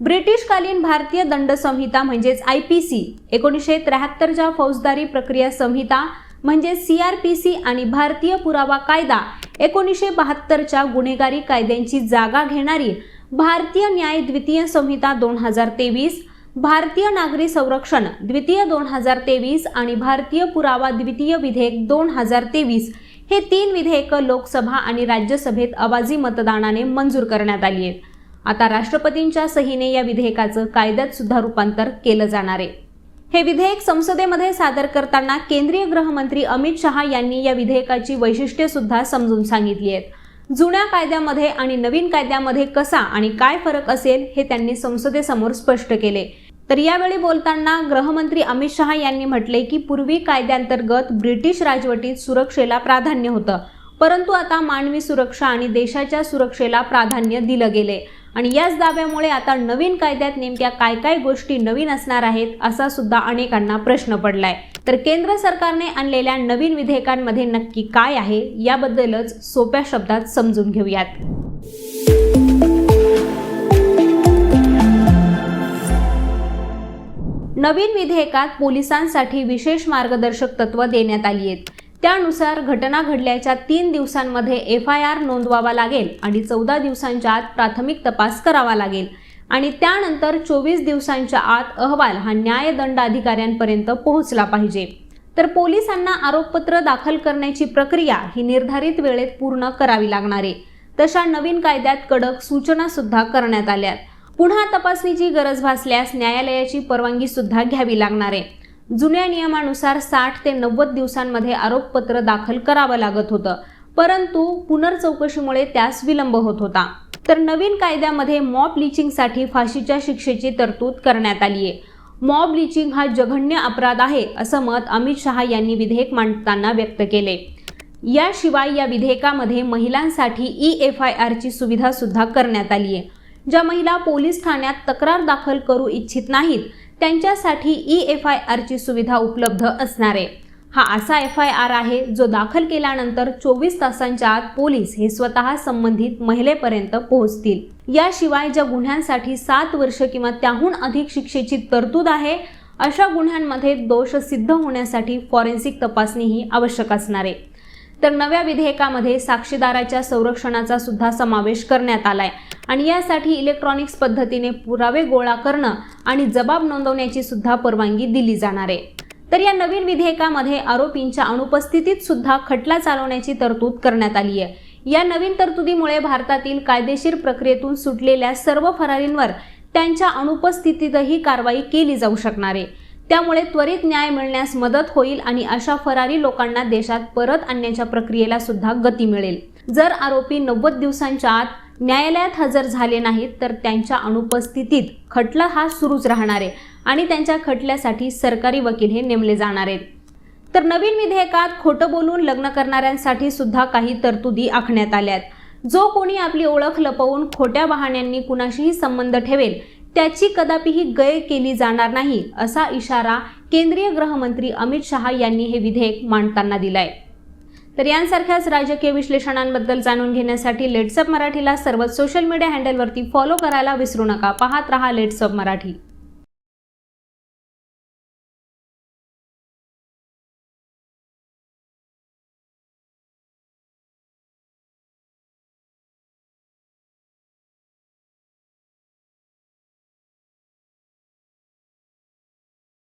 ब्रिटिशकालीन भारतीय दंड संहिता म्हणजेच आय पी सी एकोणीसशे त्र्याहत्तरच्या फौजदारी प्रक्रिया संहिता म्हणजे सी आर पी सी आणि भारतीय पुरावा कायदा एकोणीसशे बहात्तरच्या गुन्हेगारी कायद्यांची जागा घेणारी भारतीय न्याय द्वितीय संहिता दोन हजार तेवीस भारतीय नागरी संरक्षण द्वितीय दोन हजार तेवीस आणि भारतीय पुरावा द्वितीय विधेयक दोन हजार तेवीस हे तीन विधेयकं लोकसभा आणि राज्यसभेत आवाजी मतदानाने मंजूर करण्यात आली आहेत. आता राष्ट्रपतींच्या सहीने या विधेयकाचं कायद्यात सुद्धा रूपांतर केलं जाणार आहे. हे विधेयक संसदेमध्ये सादर करताना केंद्रीय गृहमंत्री अमित शहा यांनी या विधेयकाची वैशिष्ट्ये सुद्धा समजून सांगितली आहेत. जुन्या कायद्यामध्ये आणि नवीन कायद्यामध्ये कसा आणि काय फरक असेल हे त्यांनी संसदेसमोर स्पष्ट केले. तर यावेळी बोलताना गृहमंत्री अमित शहा यांनी म्हटले की पूर्वी कायद्यांतर्गत ब्रिटिश राजवटीत सुरक्षेला प्राधान्य होतं. परंतु आता मानवी सुरक्षा आणि देशाच्या सुरक्षेला प्राधान्य दिलं गेले आणि याच दाव्यामुळे आता नवीन कायद्यात नेमक्या काय काय गोष्टी नवीन असणार आहेत असा सुद्धा अनेकांना प्रश्न पडलाय. तर केंद्र सरकारने आणलेल्या नवीन विधेयकांमध्ये नक्की काय आहे याबद्दलच सोप्या शब्दात समजून घेऊयात. नवीन विधेयकात पोलिसांसाठी विशेष मार्गदर्शक तत्व देण्यात आली आहेत. त्यानुसार घटना घडल्याच्या तीन दिवसांमध्ये एफ आय आर नोंदवावा लागेल आणि चौदा दिवसांच्या आत प्राथमिक तपास करावा लागेल. आणि त्यानंतर चोवीस दिवसांच्या आत अहवाल हा न्यायदंड अधिकाऱ्यांपर्यंत पोहोचला पाहिजे. तर पोलिसांना आरोपपत्र दाखल करण्याची प्रक्रिया ही निर्धारित वेळेत पूर्ण करावी लागणार. आहे तशा नवीन कायद्यात कडक सूचना सुद्धा करण्यात आल्यात. पुन्हा तपासणीची गरज भासल्यास न्यायालयाची परवानगी सुद्धा घ्यावी लागणार. आहे जुन्या नियमानुसार साठ ते नव्वद दिवसांमध्ये आरोपपत्र दाखल करावं लागत होतं. परंतु पुनर्चौकशीमुळे त्यास विलंब होत होता. तर नवीन कायद्यामध्ये मॉब लिचिंगसाठी फाशीच्या शिक्षेची तरतूद करण्यात आली आहे. मॉब लिचिंग हा जघन्य अपराध आहे असं मत अमित शहा यांनी विधेयक मांडताना व्यक्त केले. याशिवाय या विधेयकामध्ये महिलांसाठी ई एफ आय आरची सुविधा सुद्धा करण्यात आली आहे. ज्या महिला पोलीस ठाण्यात तक्रार दाखल करू इच्छित नाहीत त्यांच्यासाठी ई एफ आय आरची सुविधा उपलब्ध असणार. आहे हा असा एफ आय आर आहे जो दाखल केल्यानंतर चोवीस तासांच्या आत पोलीस हे स्वतः संबंधित महिलेपर्यंत पोहोचतील. याशिवाय ज्या गुन्ह्यांसाठी सात वर्ष किंवा त्याहून अधिक शिक्षेची तरतूद आहे अशा गुन्ह्यांमध्ये दोष सिद्ध होण्यासाठी फॉरेन्सिक तपासणी ही आवश्यक असणार. आहे तर नव्या विधेयकामध्ये साक्षीदाराच्या संरक्षणाचा सुद्धा समावेश करण्यात आलाय. आणि यासाठी इलेक्ट्रॉनिक्स पद्धतीने पुरावे गोळा करणं आणि जबाब नोंदवण्याची सुद्धा परवानगी दिली जाणार आहे. तर या नवीन विधेयकामध्ये आरोपींच्या अनुपस्थितीत सुद्धा खटला चालवण्याची तरतूद करण्यात आली आहे. या नवीन तरतुदीमुळे भारतातील कायदेशीर प्रक्रियेतून सुटलेल्या सर्व फरारींवर त्यांच्या अनुपस्थितीतही कारवाई केली जाऊ शकणार आहे. त्यामुळे त्वरित न्याय मिळण्यास मदत होईल आणि अशा फरारी लोकांना देशात परत आणण्याच्या प्रक्रियेला सुद्धा गती मिळेल. जर आरोपी नव्वद दिवसांच्या आत न्यायालयात हजर झाले नाहीत तर त्यांच्या अनुपस्थितीत खटला हा सुरूच राहणार आहे आणि त्यांच्या खटल्यासाठी सरकारी वकील हे नेमले जाणार आहेत. तर नवीन विधेयकात खोटं बोलून लग्न करणाऱ्यांसाठी सुद्धा काही तरतुदी आखण्यात आल्यात. जो कोणी आपली ओळख लपवून खोट्या बहाण्यांनी कुणाशीही संबंध ठेवेल त्याची कदापिही गय केली जाणार नाही असा इशारा केंद्रीय गृहमंत्री अमित शहा यांनी हे विधेयक मांडताना दिलाय. तर यांसारख्याच राजकीय विश्लेषणांबद्दल जाणून घेण्यासाठी लेट्सअप मराठीला सर्वच सोशल मीडिया हँडलवरती फॉलो करायला विसरू नका. पाहत रहा लेट्सअप मराठी.